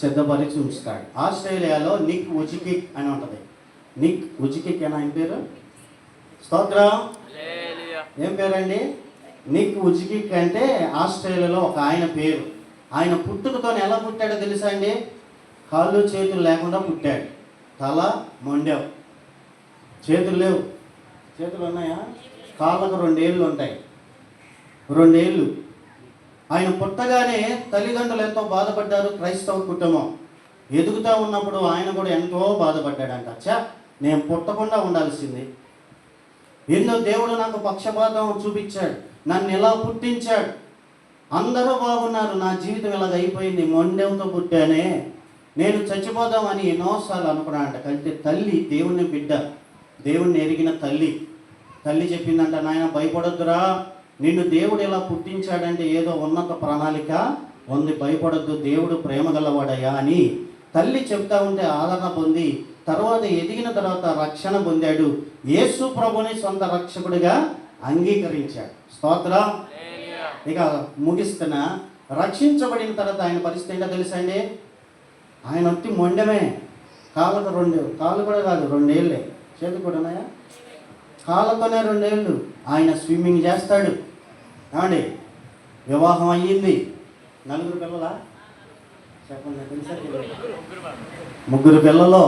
సిద్ధపరిచి ఉంచుతాడు. ఆస్ట్రేలియాలో నిక్ ఉజికిక్ అని ఉంటుంది. నిక్ ఉజికిక్ అని ఆయన పేరు? స్తోత్రం. ఏం పేరండి? నిక్ ఉజికిక్ అంటే ఆస్ట్రేలియాలో ఒక ఆయన పేరు. ఆయన పుట్టుకతో ఎలా పుట్టాడో తెలుసా అండి? కాళ్ళు చేతులు లేకుండా పుట్టాడు. తల మొండావు. చేతులు లేవు. చేతులు ఉన్నాయా? కాళ్ళకు రెండేళ్ళు ఉంటాయి. రెండేళ్ళు. ఆయన పుట్టగానే తల్లిదండ్రులు ఎంతో బాధపడ్డారు క్రైస్తవ కుటుంబం. ఎదుగుతూ ఉన్నప్పుడు ఆయన కూడా ఎంతో బాధపడ్డాడంట. అచ్చా నేను పుట్టకుండా ఉండాల్సింది. ఎన్నో దేవుడు నాకు పక్షపాతం చూపించాడు. నన్ను ఎలా పుట్టించాడు? అందరూ బాగున్నారు నా జీవితం ఇలాగ అయిపోయింది మొండెంతో పుట్టానే. నేను చచ్చిపోదామని ఎన్నోసార్లు అనుకున్నాడంట కలితే తల్లి దేవుణ్ణి బిడ్డ దేవుణ్ణి ఎరిగిన తల్లి. తల్లి చెప్పిందంట నాయన భయపడొద్దురా. నిన్ను దేవుడు ఇలా పుట్టించాడంటే ఏదో ఉన్నత ప్రణాళిక ఉంది భయపడొద్దు దేవుడు ప్రేమ గలవాడయ్యా అని తల్లి చెప్తా ఉంటే ఆదరణ పొంది తర్వాత ఎదిగిన తర్వాత రక్షణ పొందాడు. యేసు ప్రభుని సొంత రక్షకుడిగా అంగీకరించాడు. స్తోత్రం. ఇక ముగిస్తున్నా రక్షించబడిన తర్వాత ఆయన పరిస్థితి ఏంటో తెలుసా అండి? ఆయన వచ్చి మొండమే. కాళ్ళకు రెండు కాళ్ళు కూడా కాదు రెండేళ్ళే. చేతులు కూడా ఉన్నాయా? కాళ్ళతోనే రెండేళ్ళు. ఆయన స్విమ్మింగ్ చేస్తాడు. ఏమండి వివాహం అయ్యింది. నలుగురు పిల్లలా? చెప్పండి తెలుసా? ముగ్గురు పిల్లలు.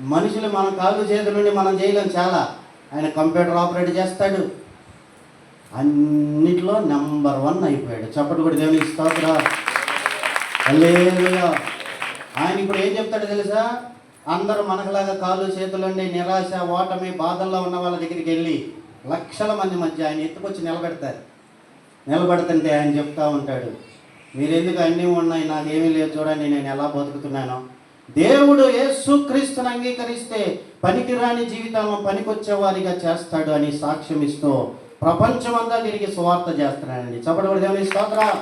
మనుషులు మన కాళ్ళు చేతుల నుండి మనం చేయలేం చాలా. ఆయన కంప్యూటర్ ఆపరేట్ చేస్తాడు. అన్నిట్లో నెంబర్ వన్ అయిపోయాడు. చప్పటి కూడా దేవుని స్తోత్రా ఆయన ఇప్పుడు ఏం చెప్తాడు తెలుసా? అందరూ మనకులాగా కాళ్ళు చేతులండి నిరాశ ఓటమి బాధల్లో ఉన్న వాళ్ళ దగ్గరికి వెళ్ళి లక్షల మంది మధ్య ఆయన ఎత్తుకొచ్చి నిలబెడతారు. నిలబడుతుంటే ఆయన చెప్తా ఉంటాడు మీరెందుకు అన్నీ ఉన్నాయి? నాకేమీ లేదు. చూడండి నేను ఎలా బతుకుతున్నానో. దేవుడు యేసుక్రీస్తుని అంగీకరిస్తే పనికిరాని జీవితంలో పనికొచ్చే వారిగా చేస్తాడు అని సాక్ష్యం ఇస్తూ ప్రపంచమంతా తిరిగి సువార్త చేస్తున్నాడండి. చెప్పడం దేవుని స్తోత్ర?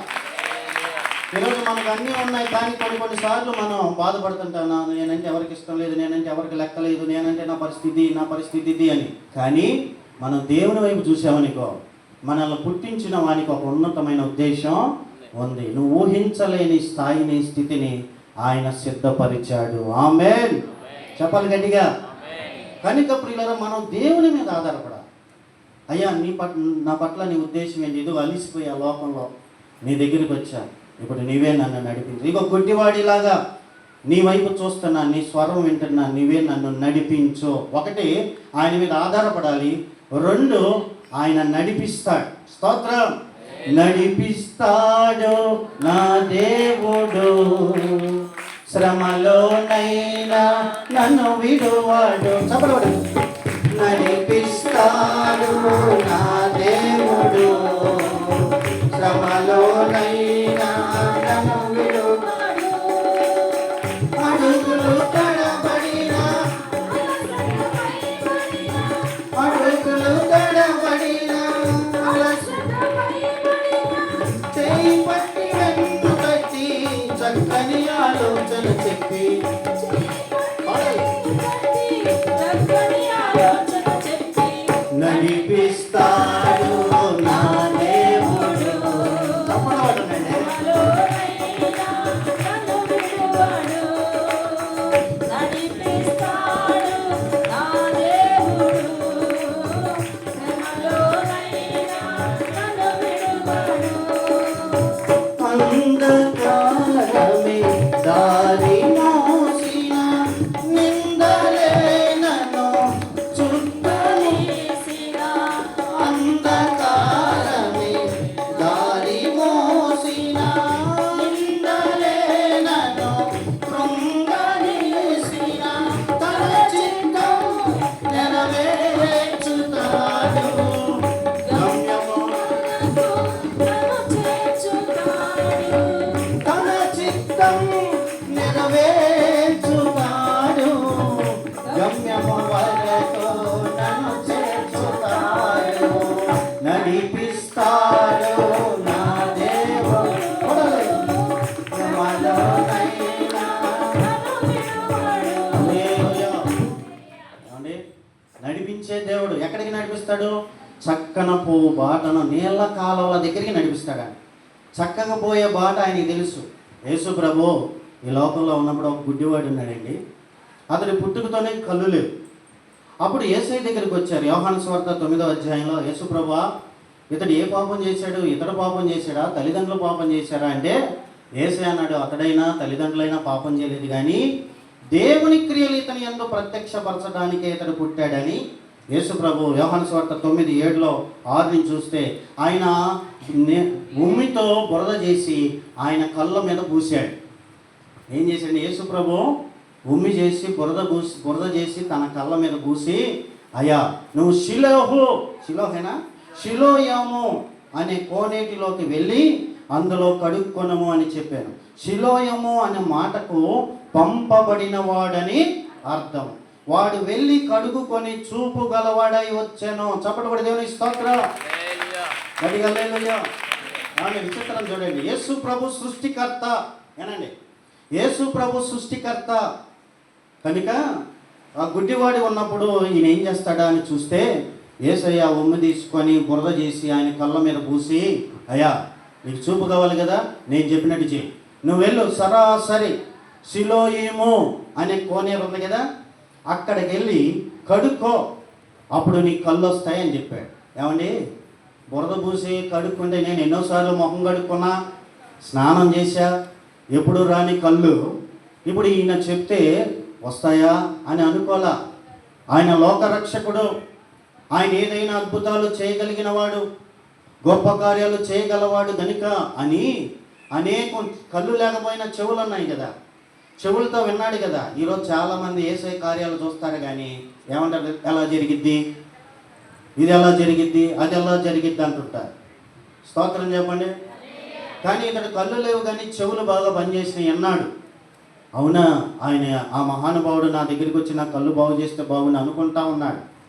ఈరోజు మనకు అన్నీ ఉన్నాయి కానీ కొన్ని కొన్నిసార్లు మనం బాధపడుతుంటాను నేనంటే ఎవరికి ఇష్టం లేదు? నేనంటే ఎవరికి లెక్కలేదు నేనంటే నా పరిస్థితి నా పరిస్థితి ఇది అని. కానీ మనం దేవుని వైపు చూసామనుకో మనల్ని పుట్టించిన వానికి ఒక ఉన్నతమైన ఉద్దేశం ఉంది. నువ్వు ఊహించలేని స్థాయిని స్థితిని ఆయన సిద్ధపరిచాడు. ఆమె చెప్పాలి గట్టిగా. కనుక ప్రియులరా మనం దేవుని మీద ఆధారపడాలి. అయ్యా నీ పట్ల నా పట్ల నీ ఉద్దేశం ఏంటి? ఇదిగో అలిసిపోయా లోకంలో నీ దగ్గరికి వచ్చా. ఇప్పుడు నీవే నన్ను నడిపించు. ఇగో గుడ్డివాడిలాగా నీ వైపు చూస్తున్నా నీ స్వరం వింటున్నా నీవే నన్ను నడిపించు. ఒకటి ఆయన మీద ఆధారపడాలి. రెండు ఆయన నడిపిస్తాడు. స్తోత్రం. నడిపిస్తాడు నా దేవుడు. శ్రమలోనైనా నన్ను విడువాడు. చెప్పడు నడిపిస్తాడు నా ఆలోచన చెప్పి నడిపించే దేవుడు ఎక్కడికి నడిపిస్తాడు? చక్కన పో బాటను నీళ్ళ కాలువల దగ్గరికి నడిపిస్తాడు ఆయన. చక్కగా పోయే బాట ఆయనకి తెలుసు. యేసు ప్రభు ఈ లోకంలో ఉన్నప్పుడు ఒక గుడ్డివాడు ఉన్నాడండి. అతని పుట్టుకతోనే కళ్ళు లేవు. అప్పుడు ఏసై దగ్గరికి వచ్చారు. యోహాను స్వార్థ తొమ్మిదో అధ్యాయంలో యేసు ప్రభా ఇతడు ఏ పాపం చేశాడు? ఇతడు పాపం చేశాడా? తల్లిదండ్రులు పాపం చేశారా? అంటే ఏసై అన్నాడు అతడైనా తల్లిదండ్రులైనా పాపం చేయలేదు కానీ దేవుని క్రియలు ఇతని ఎందు ప్రత్యక్షపరచడానికే ఇతడు పుట్టాడని యేసు ప్రభు యోహాను స్వార్థ తొమ్మిది ఏడులో ఆరుని చూస్తే ఆయన నే- భూమితో బురద చేసి ఆయన కళ్ళ మీద పూసాడు ఏం చేశాడు? యేసు ప్రభు ఉమ్మి చేసి బురద పూసి బురద చేసి తన కళ్ళ మీద పూసి అయ్యా నువ్వు శిలోహు శిలోహేనా శిలోయము అనే కోనేటిలోకి వెళ్ళి అందులో కడుక్కొనము అని చెప్పాను. శిలోయము అనే మాటకు పంపబడిన వాడని అర్థం. వాడు వెళ్ళి కడుగుకొని చూపు గలవాడై వచ్చాను. చప్పటి దేవుని స్తోత్రం. ఆమె విచిత్రం చూడండి. యేసు ప్రభు సృష్టికర్త ఏనండి. యేసు ప్రభు సృష్టికర్త. కనుక ఆ గుడ్డివాడి ఉన్నప్పుడు ఈయన ఏం చేస్తాడా అని చూస్తే ఏసయ్య ఉమ్మి తీసుకొని బురద చేసి ఆయన కళ్ళ మీద పూసి అయ్యా నీకు చూపు కావాలి కదా నేను చెప్పినట్టు చేయి. నువ్వు వెళ్ళు సరాసరి సిలోయేమో అనే కోనేరు ఉంది కదా అక్కడికి వెళ్ళి కడుక్కో. అప్పుడు నీ కళ్ళు వస్తాయని చెప్పాడు. ఏమండి? బురద పూసి కడుక్కుంటే నేను ఎన్నోసార్లు మొహం కడుక్కున్నా స్నానం చేశా ఎప్పుడు రాని కళ్ళు. ఇప్పుడు ఈయన చెప్తే వస్తాయా అని అనుకోలా. ఆయన లోకరక్షకుడు. ఆయన ఏదైనా అద్భుతాలు చేయగలిగిన వాడు గొప్ప కార్యాలు చేయగలవాడు గనుక అని అనేక కళ్ళు లేకపోయినా చెవులు ఉన్నాయి కదా. చెవులతో విన్నాడు కదా. ఈరోజు చాలామంది ఏసై కార్యాలు చూస్తారు కానీ ఏమంటారు? ఎలా జరిగిద్ది? ఇది ఎలా జరిగిద్ది? అది ఎలా జరిగిద్ది అంటుంటారు. స్తోత్రం చెప్పండి. కానీ ఇతడు కళ్ళు లేవు కానీ చెవులు బాగా పనిచేసినాయి అన్నాడు. అవునా? ఆయన ఆ మహానుభావుడు నా దగ్గరికి వచ్చి నా కళ్ళు బాగు చేస్తే బాగుని అనుకుంటా ఉన్నాడు.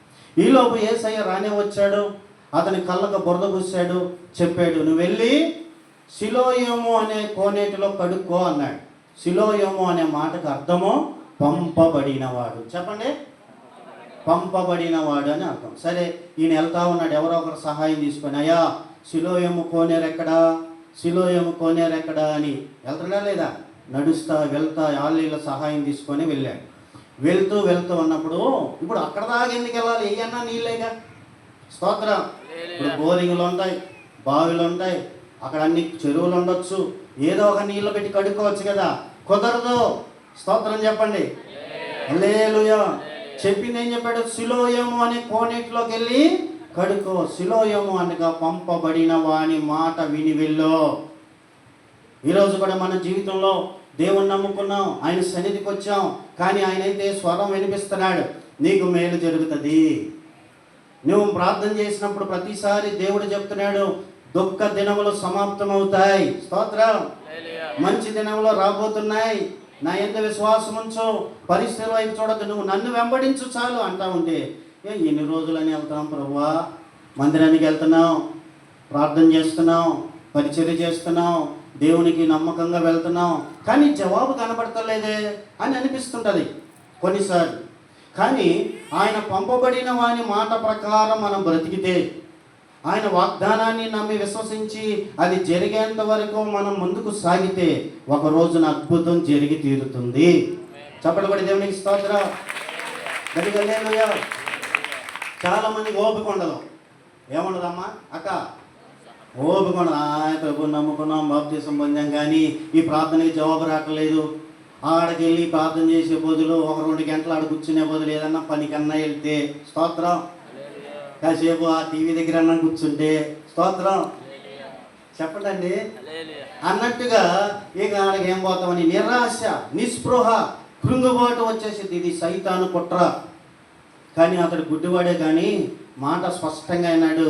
ఈలోపు ఏసయ్య రానే వచ్చాడు. అతని కళ్ళకు బురద పూసాడు చెప్పాడు నువ్వు వెళ్ళి శిలోయము అనే కోనేటిలో కడుక్కో అన్నాడు. శిలోయము అనే మాటకు అర్థము పంపబడినవాడు. చెప్పండి. పంపబడినవాడు అని అర్థం. సరే ఈయన వెళ్తా ఉన్నాడు. ఎవరో ఒకరు సహాయం తీసుకొని అయ్యా శిలోయము కోనేరెక్కడా? శిలోయము కోనేరెక్కడా? అని. వెళ్తాడా లేదా? నడుస్తా వెళ్తా ఆళ్ళ సహాయం తీసుకొని వెళ్ళాడు. వెళ్తూ వెళ్తూ ఉన్నప్పుడు ఇప్పుడు అక్కడ దాకా ఎందుకు వెళ్ళాలి? ఏయన్నా నీళ్ళేగా? స్తోత్రం. ఇప్పుడు బోరింగ్లు ఉంటాయి బావిలు ఉంటాయి అక్కడ అన్ని చెరువులు ఉండొచ్చు. ఏదో ఒక నీళ్ళు పెట్టి కడుక్కోవచ్చు కదా. కుదరదు. స్తోత్రం చెప్పండి. హల్లెలూయా. చెప్పింది ఏం చెప్పాడు? శిలోయము అనే కోనేటిలోకి వెళ్ళి కడుకో శిలోయము అనగా పంపబడిన వాని మాట విని వెళ్ళు. ఈరోజు కూడా మన జీవితంలో దేవుణ్ణి నమ్ముకున్నాం. ఆయన సన్నిధికి వచ్చాం. కానీ ఆయన అయితే స్వరం వినిపిస్తున్నాడు. నీకు మేలు జరుగుతుంది. నువ్వు ప్రార్థన చేసినప్పుడు ప్రతిసారి దేవుడు చెప్తున్నాడు దుఃఖ దినములు సమాప్తమవుతాయి. స్తోత్రం. మంచి దినములు రాబోతున్నాయి. నా ఎంత విశ్వాసం ఉంచు. పరిస్థితుల వైపు చూడద్దు. నువ్వు నన్ను వెంబడించు చాలు అంటా ఉంటే. ఏ ఎన్ని రోజులని వెళ్తున్నాం ప్రభువా? మందిరానికి వెళ్తున్నాం. ప్రార్థన చేస్తున్నాం. పరిచర్య చేస్తున్నాం. దేవునికి నమ్మకంగా వెళ్తున్నాం. కానీ జవాబు కనబడతలేదే అని అనిపిస్తుంటుంది. కొన్నిసార్లు. కానీ ఆయన పంపబడిన వాని మాట ప్రకారం మనం బ్రతికితే ఆయన వాగ్దానాన్ని నమ్మి విశ్వసించి అది జరిగేంత వరకు మనం ముందుకు సాగితే ఒక రోజున అద్భుతం జరిగి తీరుతుంది. చెప్పడబడి దేవునికి స్తోత్ర. గడిగలేలుగా చాలా మంది ఓపిక ఉండదు ఏముండదమ్మా అక్క. ఓపిక ఉండదు ఆయన ప్రభు నమ్ముకున్నాం బాప్తీసం పొందాం కానీ ఈ ప్రార్థనకి జవాబు రావట్లేదు. ఆడకి వెళ్ళి ప్రార్థన చేసే బదులు ఒక రెండు గంటలు ఆడ కూర్చునే బదులు ఏదన్నా పనికన్నా వెళ్తే స్తోత్రం. కాసేపు ఆ టీవీ దగ్గర అన్నా కూర్చుంటే స్తోత్రం. చెప్పండి అన్నట్టుగా ఇక ఆడకి ఏం పోతామని నిరాశ నిస్పృహ కృంగుబాటు వచ్చేసింది ఇది సైతాను కుట్ర. కానీ అతడు గుడ్డివాడే కానీ మాట స్పష్టంగా అయినాడు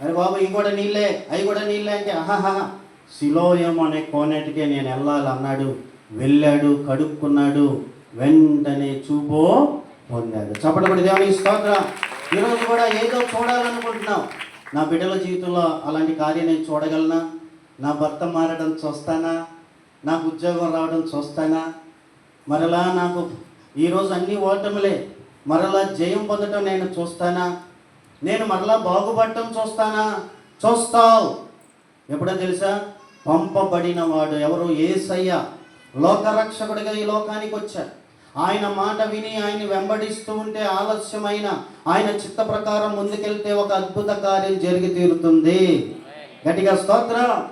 అరే బాబు ఇవి కూడా నీళ్ళే అవి కూడా నీళ్ళే అంటే ఆహాహా శిలోయం అనే కోనేటికే నేను వెళ్ళాలి అన్నాడు. వెళ్ళాడు కడుక్కున్నాడు. వెంటనే చూపో పొందాడు. చప్పటపడి దేవునికి స్తోత్రం. ఈరోజు కూడా ఏదో చూడాలనుకుంటున్నాం. నా బిడ్డల జీవితంలో అలాంటి కార్యం నేను చూడగలనా? నా భర్త మారడం చూస్తానా? నాకు ఉద్యోగం రావడం చూస్తానా? మరలా నాకు ఈరోజు అన్ని ఓటములే. మరలా జయం పొందటం నేను చూస్తానా? నేను మరలా బాగుపడటం చూస్తానా? చూస్తావు. ఎప్పుడో తెలుసా? పంపబడిన వాడు ఎవరు? ఏసయ్య. లోకరక్షకుడిగా ఈ లోకానికి వచ్చాడు. ఆయన మాట విని ఆయన వెంబడిస్తూ ఉంటే ఆలస్యమైన ఆయన చిత్త ప్రకారం ముందుకెళ్తే ఒక అద్భుత కార్యం జరిగి తీరుతుంది. గట్టిగా స్తోత్రం.